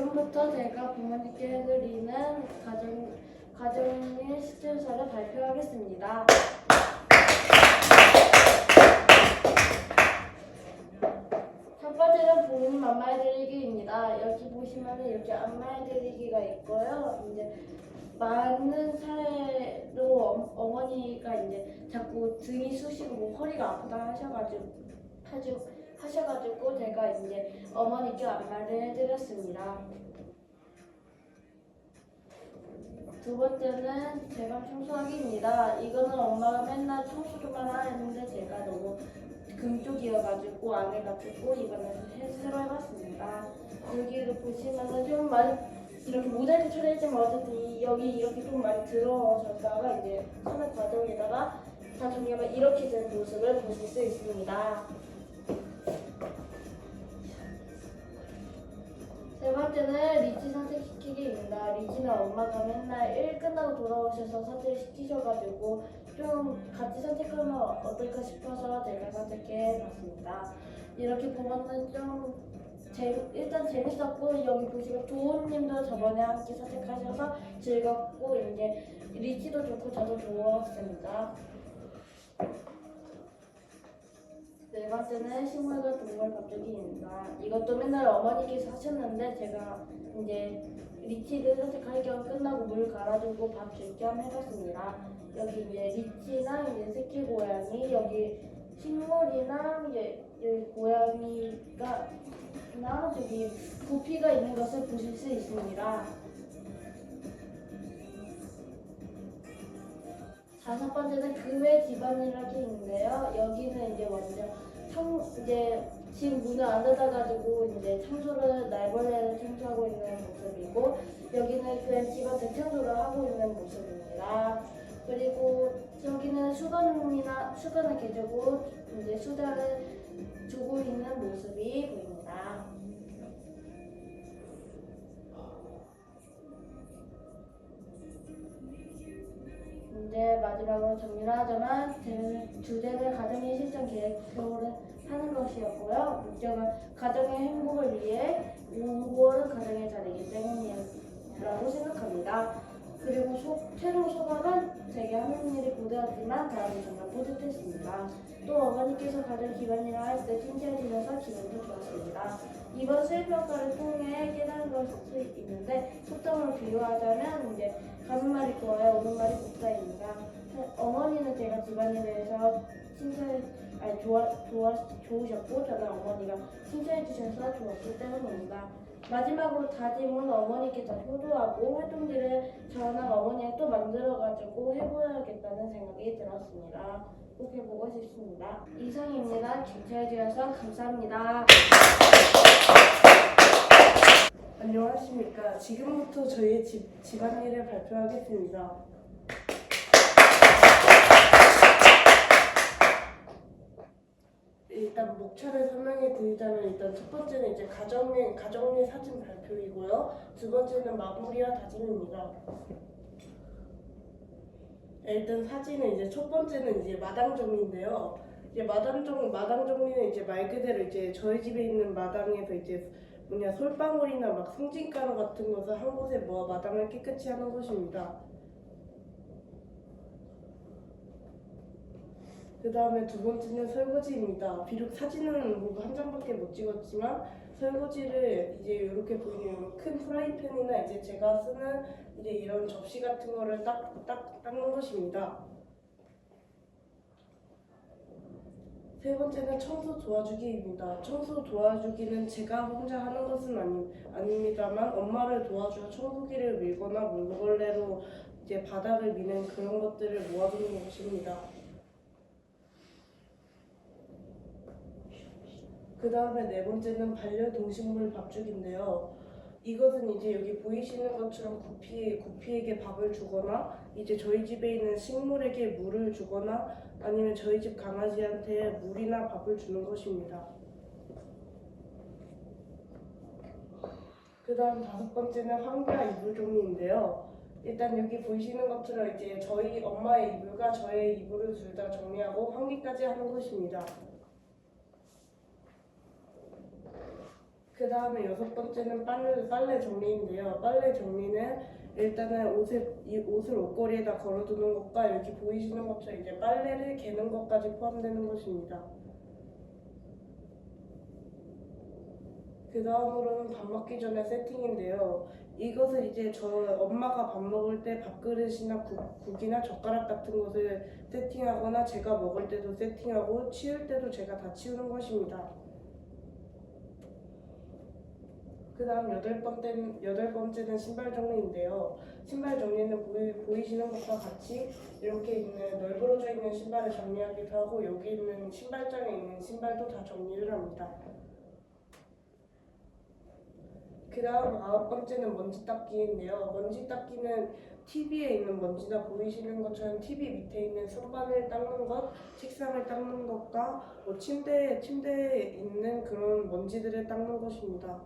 지금부터 제가 부모님께 해드리는 가정, 가정의 시술서를 발표하겠습니다. 첫 번째는 부모님 안마해드리기입니다. 여기 보시면 이렇게 안마해드리기가 있고요. 이제 많은 사례로 어- 어머니가 이제 자꾸 등이 쑤시고 뭐 허리가 아프다 하셔가지고 하죠- 하셔가지고 제가 이제 어머니께 안마를 해드렸습니다. 두 번째는 제가 청소하기입니다. 이거는 엄마가 맨날 청소만 하는데 제가 너무 금쪽이어가지고 안에가 뜯고 이번에 해- 새로 해봤습니다. 여기를 보시면은 좀 많이 이렇게 모자이크 처리했지만 어쨌든 이- 여기 이렇게 좀 많이 들어오셨다가 이제 선을 과정에다가 다 정리하면 이렇게 된 모습을 보실 수 있습니다. 번째는 리치 선택시키기입니다. 리치는 엄마가 맨날 일 끝나고 돌아오셔서 선택 시키셔가지고 좀 같이 선택하면 어떨까 싶어서 제가 선택해 봤습니다. 이렇게 보면은 좀 재, 일단 재밌었고 여기 보시면 도훈님도 저번에 함께 선택하셔서 즐겁고 이제 리치도 좋고 저도 좋았습니다. 네 번째는 식물과 동물 밥주기입니다. 이것도 맨날 어머니께서 하셨는데 제가 이제 리치를 선택할 겸 끝나고 물 갈아주고 밥 줄 겸 해봤습니다. 여기 이제 리치나 이제 새끼 고양이 여기 식물이나 이제 고양이가 나 저기 부피가 있는 것을 보실 수 있습니다. 다섯 번째는 그외 집안일하기 있는데요. 여기는 이제 먼저 청 이제 집 문을 안 닫아가지고 이제 청소를 날벌레를 청소하고 있는 모습이고 여기는 그냥 집안 대청소를 하고 있는 모습입니다. 그리고 저기는 수건이나 수건을 개주고 이제 수다를 주고 있는 모습이 보입니다. 이제 마지막으로 정리를 하자면 제 주제는 가정의 실전 계획표를 하는 것이었고요. 목적은 가정의 행복을 위해 5월은 가정의 자리이기 때문이라고 생각합니다. 그리고 소, 최종 소감은 제게 하는 일이 고되었지만 다음이 정말 뿌듯했습니다. 또 어머니께서 가정 기반일을 할때 칭찬해주셔서 기분도 좋았습니다. 이번 수행평가를 통해 깨달은 것이 있는데 속담으로 비유하자면 이제 가는 말이 고와요 오는 말이 곱다입니다. 어머니는 제가 집안일에 대해서 칭찬 아니 좋아 좋아 좋으셨고 저는 어머니가 칭찬해 주셔서 좋았기 때문입니다. 마지막으로 다짐은 어머니께 더 효도하고 활동들을 저랑 어머니랑 또 만들어가지고 해보야겠다는 생각이 들었습니다. 꼭 해보고 싶습니다. 이상입니다. 경청해 주셔서 감사합니다. 안녕하십니까. 지금부터 저희의 집, 집안일을 발표하겠습니다. 일단 목차를 설명해 드리자면 일단 첫 번째는 이제 가정의 가정의 사진 발표이고요. 두 번째는 마무리와 다짐입니다. 네, 일단 사진은 이제 첫 번째는 이제 마당 정리인데요. 이제 마당 정 마당 정리는 이제 말 그대로 이제 저희 집에 있는 마당에서 이제 뭐냐 솔방울이나 막 승진가루 같은 것을 한 곳에 모아 마당을 깨끗이 하는 것입니다. 그 다음에 두 번째는 설거지입니다. 비록 사진은 모두 한 장밖에 못 찍었지만 설거지를 이제 이렇게 보이는 큰 프라이팬이나 이제 제가 쓰는 이제 이런 접시 같은 거를 딱, 딱 닦는 것입니다. 세 번째는 청소 도와주기입니다. 청소 도와주기는 제가 혼자 하는 것은 아니, 아닙니다만 엄마를 도와주어 청소기를 밀거나 물걸레로 이제 바닥을 미는 그런 것들을 모아두는 것입니다. 그 다음에 네 번째는 반려동식물 밥주기인데요. 이것은 이제 여기 보이시는 것처럼 구피, 구피에게 밥을 주거나 이제 저희 집에 있는 식물에게 물을 주거나 아니면 저희 집 강아지한테 물이나 밥을 주는 것입니다. 그 다음 다섯 번째는 환기와 이불 정리인데요. 일단 여기 보이시는 것처럼 이제 저희 엄마의 이불과 저의 이불을 둘 다 정리하고 환기까지 하는 것입니다. 그 다음에 여섯 번째는 빨래, 빨래 정리인데요. 빨래 정리는 일단은 옷을, 이 옷을 옷걸이에다 걸어두는 것과 여기 보이시는 것처럼 이제 빨래를 개는 것까지 포함되는 것입니다. 그 다음으로는 밥 먹기 전에 세팅인데요. 이것을 이제 저 엄마가 밥 먹을 때 밥그릇이나 국, 국이나 젓가락 같은 것을 세팅하거나 제가 먹을 때도 세팅하고 치울 때도 제가 다 치우는 것입니다. 그 다음 여덟 번째는, 여덟 번째는 신발 정리인데요. 신발 정리는 보이, 보이시는 것과 같이 이렇게 있는 널브러져 있는 신발을 정리하기도 하고 여기 있는 신발장에 있는 신발도 다 정리를 합니다. 그 다음 아홉 번째는 먼지 닦기인데요. 먼지 닦기는 TV에 있는 먼지나 보이시는 것처럼 TV 밑에 있는 선반을 닦는 것, 책상을 닦는 것과 뭐 침대, 침대에 있는 그런 먼지들을 닦는 것입니다.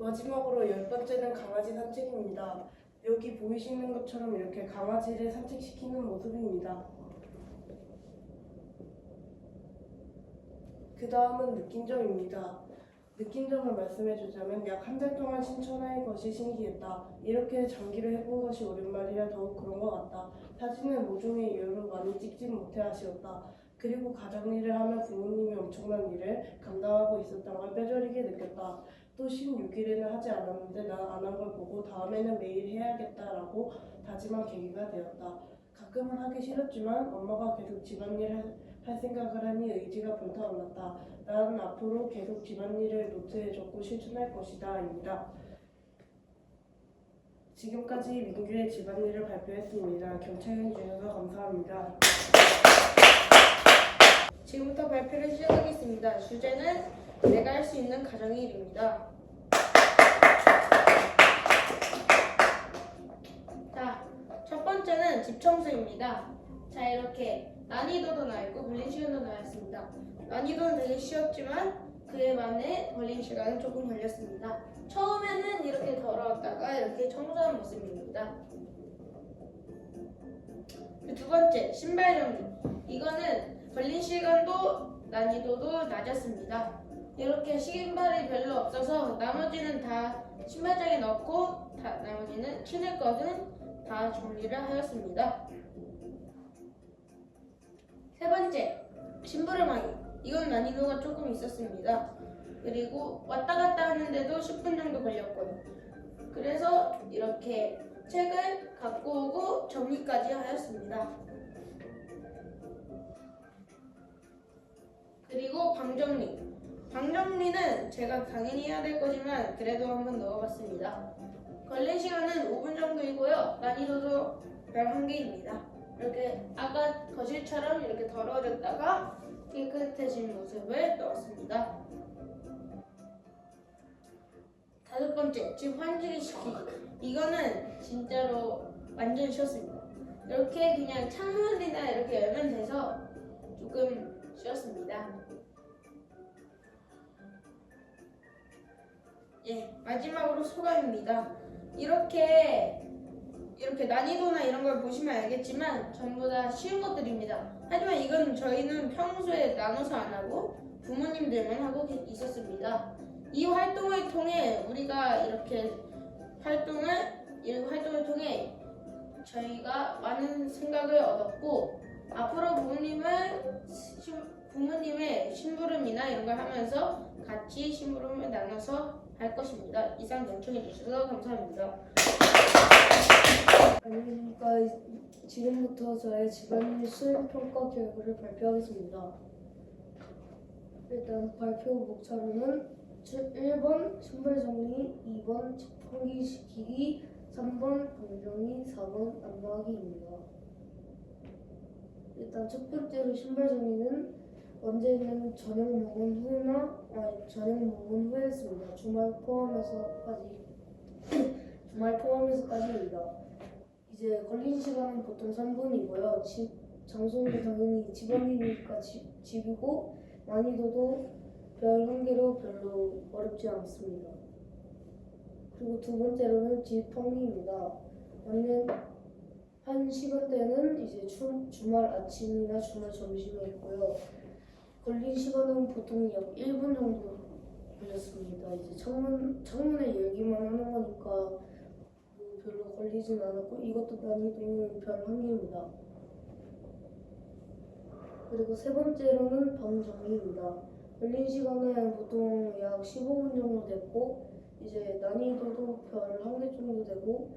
마지막으로 열 번째는 강아지 산책입니다. 여기 보이시는 것처럼 이렇게 강아지를 산책시키는 모습입니다. 그 다음은 느낀 점입니다. 느낀 점을 말씀해 주자면 약 한 달 동안 신천하의 것이 신기했다. 이렇게 장기를 해본 것이 오랜만이라 더욱 그런 것 같다. 사진을 모종의 이유로 많이 찍진 못해 아쉬웠다. 그리고 가정 일을 하며 부모님이 엄청난 일을 감당하고 있었던 걸 뼈저리게 느꼈다. 또 16일에는 하지 않았는데 난 안 한 걸 보고 다음에는 매일 해야겠다라고 다짐한 계기가 되었다. 가끔은 하기 싫었지만 엄마가 계속 집안일 할, 할 생각을 하니 의지가 불타올랐다. 나는 앞으로 계속 집안일을 노트에 적고 실천할 것이다. 입니다. 지금까지 민규의 집안일을 발표했습니다. 경청해 주셔서 감사합니다. 지금부터 발표를 시작하겠습니다. 주제는 내가 할 수 있는 가정의 일입니다. 자, 첫 번째는 집 청소입니다. 자, 이렇게 난이도도 나있고 걸린 시간도 나였습니다. 난이도는 되게 쉬웠지만 그에 반해 걸린 시간은 조금 걸렸습니다. 처음에는 이렇게 더러웠다가 이렇게 청소한 모습입니다. 그두 번째, 신발 정리. 이거는 걸린 시간도 난이도도 낮았습니다. 이렇게 신발이 별로 없어서 나머지는 다 신발장에 넣고 다, 나머지는 신을 것은 다 정리를 하였습니다. 세 번째, 심부름하기. 이건 난이도가 조금 있었습니다. 그리고 왔다 갔다 하는데도 10분 정도 걸렸고요. 그래서 이렇게 책을 갖고 오고 정리까지 하였습니다. 그리고 방 정리. 방 정리는 제가 당연히 해야 될 거지만 그래도 한번 넣어봤습니다. 걸린 시간은 5분 정도이고요. 난이도도 별 한 개입니다. 이렇게 아까 거실처럼 이렇게 더러워졌다가 깨끗해진 모습을 넣었습니다. 다섯 번째, 집 환기를 시키기. 이거는 진짜로 완전 쉬웠습니다. 이렇게 그냥 창문이나 이렇게 열면 돼서 조금 쉬웠습니다. 예, 마지막으로 소감입니다. 이렇게 이렇게 난이도나 이런 걸 보시면 알겠지만 전부 다 쉬운 것들입니다. 하지만 이건 저희는 평소에 나눠서 안 하고 부모님들만 하고 계- 있었습니다. 이 활동을 통해 우리가 이렇게 활동을 이 활동을 통해 저희가 많은 생각을 얻었고 앞으로 부모님을 심- 부모님의 심부름이나 이런 걸 하면서 같이 심부름을 나눠서 할 것입니다. 이상 경청해 주셔서 감사합니다. 안녕하십니까. 지금부터 저의 집안일 수행 평가 결과를 발표하겠습니다. 일단 발표 목차로는 1번 신발 정리, 2번 집환기 시키기, 3번 방정리, 4번 안마하기입니다. 일단 첫 번째로 신발 정리는 언제는 저녁 먹은 후나 아니 저녁 먹은 후였습니다. 주말 포함해서까지 주말 포함해서까지입니다. 이제 걸린 시간은 보통 3분이고요. 집 장소는 당연히 집안이니까 집, 집이고 난이도도 별한 개로 별로 어렵지 않습니다. 그리고 두 번째로는 집 환기입니다. 완전 한 시간대는 이제 주, 주말 아침이나 주말 점심에 있고요. 걸린 시간은 보통 약 1분 정도 걸렸습니다. 이제 창문 창문을 열기만 하는 거니까 뭐 별로 걸리진 않았고 이것도 난이도는 별한 개입니다. 그리고 세 번째로는 방 정리입니다. 걸린 시간은 보통 약 15분 정도 됐고 이제 난이도도 별한개 정도 되고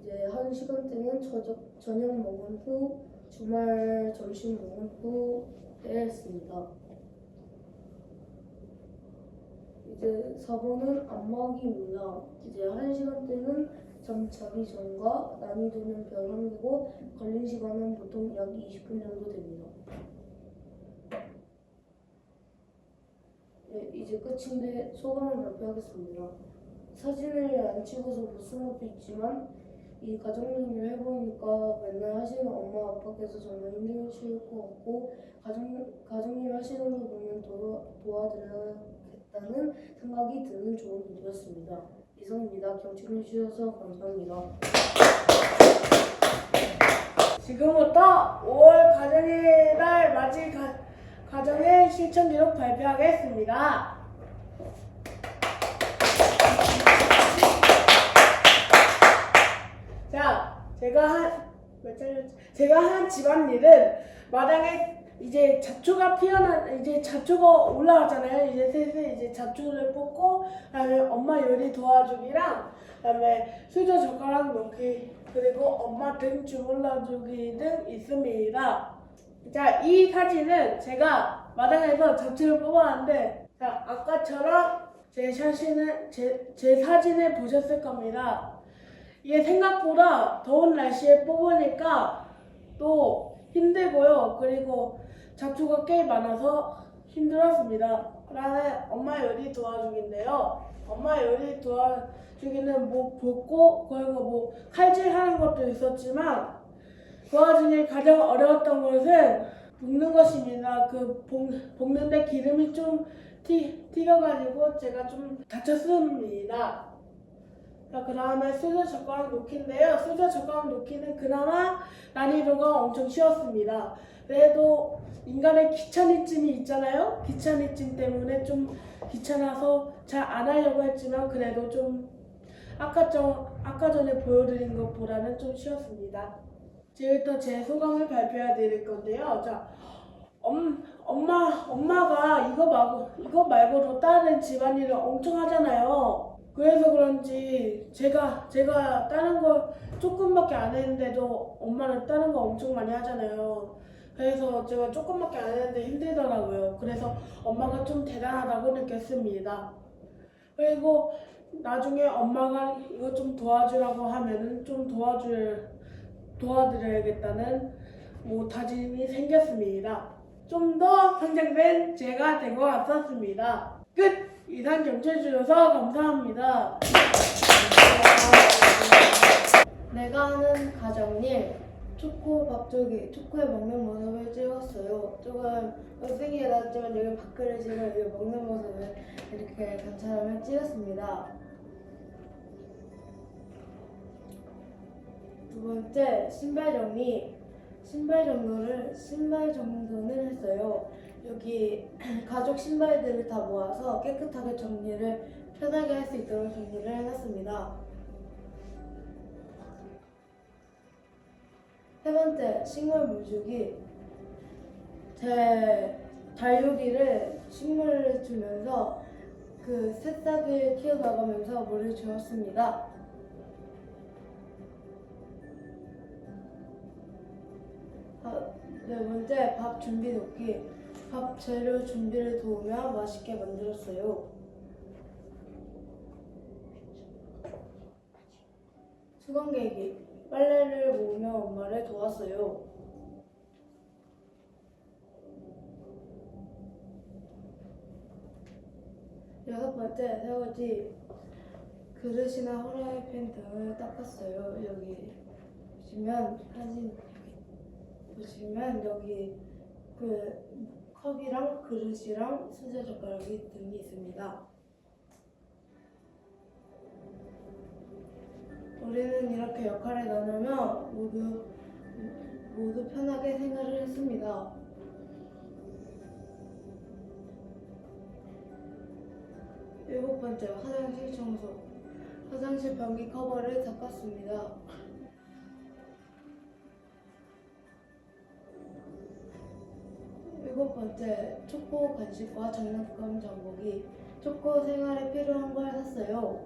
이제 한 시간대는 저녁, 저녁 먹은 후 주말 점심 먹은 후 했습니다. 이제 4번은 안마기입니다. 이제 한 시간대는 잠 자기 전과 난이도는 개고 걸린 시간은 보통 약 20분 정도 됩니다. 네, 이제 끝인데 소감을 발표하겠습니다. 사진을 안 찍어서 못 쓴 것도 있지만 이 가정일을 해보니까 맨날 하시는 엄마 아빠께서 정말 힘드실 것 같고 가정 가정일 하시는 거 보면 도, 도와드려야겠다는 생각이 드는 좋은 일이었습니다. 이상입니다. 경청해 주셔서 감사합니다. 지금부터 5월 가정의 날 맞이 가, 가정의 실천 기록 발표하겠습니다. 자, 제가 한? 제가 한 집안일은 마당에 이제 잡초가 피어난, 이제 잡초가 올라왔잖아요. 이제 슬슬 이제 잡초를 뽑고, 그 다음에 엄마 요리 도와주기랑, 그 다음에 수저 젓가락 놓기, 그리고 엄마 등 주물러주기 등 있습니다. 자, 이 사진은 제가 마당에서 잡초를 뽑았는데, 자, 아까처럼 제 사진을, 제, 제 사진을 보셨을 겁니다. 이게 생각보다 더운 날씨에 뽑으니까 또 힘들고요. 그리고 잡초가 꽤 많아서 힘들었습니다. 그다음에 엄마 요리 도와주기인데요. 엄마 요리 도와주기는 뭐 볶고 그리고 뭐 칼질하는 것도 있었지만 그 와중에 가장 어려웠던 것은 볶는 것입니다. 그 볶, 볶는데 기름이 좀 튀, 튀겨가지고 제가 좀 다쳤습니다. 자, 그 다음에 수저 젓가락 놓기인데요. 수저 젓가락 놓기는 그나마 난이도가 엄청 쉬웠습니다. 그래도 인간의 귀차니즘이 있잖아요. 귀차니즘 때문에 좀 귀찮아서 잘 안 하려고 했지만 그래도 좀 아까 전 아까 전에 보여드린 것보다는 좀 쉬웠습니다. 지금부터 제 소감을 발표해 드릴 건데요. 자, 엄, 엄마 엄마가 이거 말고 이거 말고도 다른 집안일을 엄청 하잖아요. 그래서 그런지 제가 제가 다른 거 조금밖에 안 했는데도 엄마는 다른 거 엄청 많이 하잖아요. 그래서 제가 조금밖에 안 했는데 힘들더라고요. 그래서 엄마가 좀 대단하다고 느꼈습니다. 그리고 나중에 엄마가 이거 좀 도와주라고 하면은 좀 도와줄 도와드려야겠다는 뭐 다짐이 생겼습니다. 좀 더 성장된 제가 된것 같았습니다. 끝! 이상 경청해 주셔서 감사합니다. 내가 하는 가정일 초코 밥 조기 초코에 먹는 모습을 찍었어요. 조금 못생기게 나왔지만 여기 밥그릇이랑 여기 먹는 모습을 이렇게 관찰하며 찍었습니다. 두 번째 신발 정리 신발 정돈을 신발 정돈을 했어요. 여기 가족 신발들을 다 모아서 깨끗하게 정리를 편하게 할 수 있도록 정리를 해놨습니다. 세 번째, 식물 물주기. 제 다육이를 식물을 주면서 그 새싹을 키워나가면서 물을 주었습니다. 아, 네 번째, 밥 준비 돕기. 밥 재료 준비를 도우며 맛있게 만들었어요. 수건 개기. 빨래를 모으며 엄마를 도왔어요. 여섯 번째, 설거지. 그릇이나 후라이팬 등을 닦았어요. 여기 보시면 사진 보시면 여기 그 컵이랑 그릇이랑 수저 젓가락이 등이 있습니다. 우리는 이렇게 역할을 나누며 모두 모두 편하게 생활을 했습니다. 일곱 번째 화장실 청소. 화장실 변기 커버를 닦았습니다. 번째, 초코 간식과 장난감 장보기. 초코 생활에 필요한 걸 샀어요.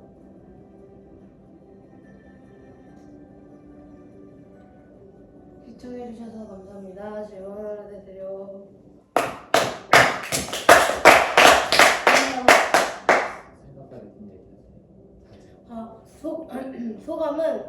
시청해주셔서 감사합니다. 즐거운 하루 되세요. 아, 소, 소감은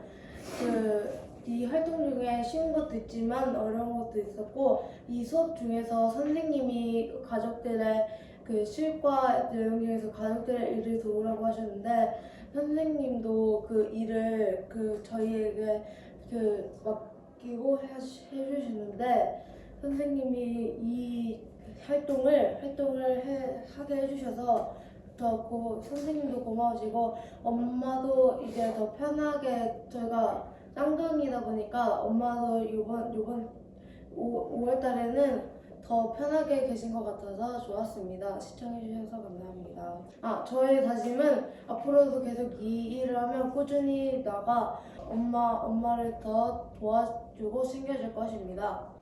그 이 활동 중에 쉬운 것도 있지만 어려운 것도 있었고 이 수업 중에서 선생님이 가족들의 그 실과 내용 중에서 가족들의 일을 도우라고 하셨는데 선생님도 그 일을 그 저희에게 그 맡기고 해- 해주시는데 선생님이 이 활동을 활동을 해, 하게 해주셔서 더 고, 선생님도 고마워지고 엄마도 이제 더 편하게 저희가 쌍둥이다 보니까 엄마도 요번 요번 5, 월 달에는 더 편하게 계신 것 같아서 좋았습니다. 시청해주셔서 감사합니다. 아, 저의 다짐은 앞으로도 계속 이 일을 하면 꾸준히 나가 엄마, 엄마를 더 도와주고 챙겨줄 것입니다.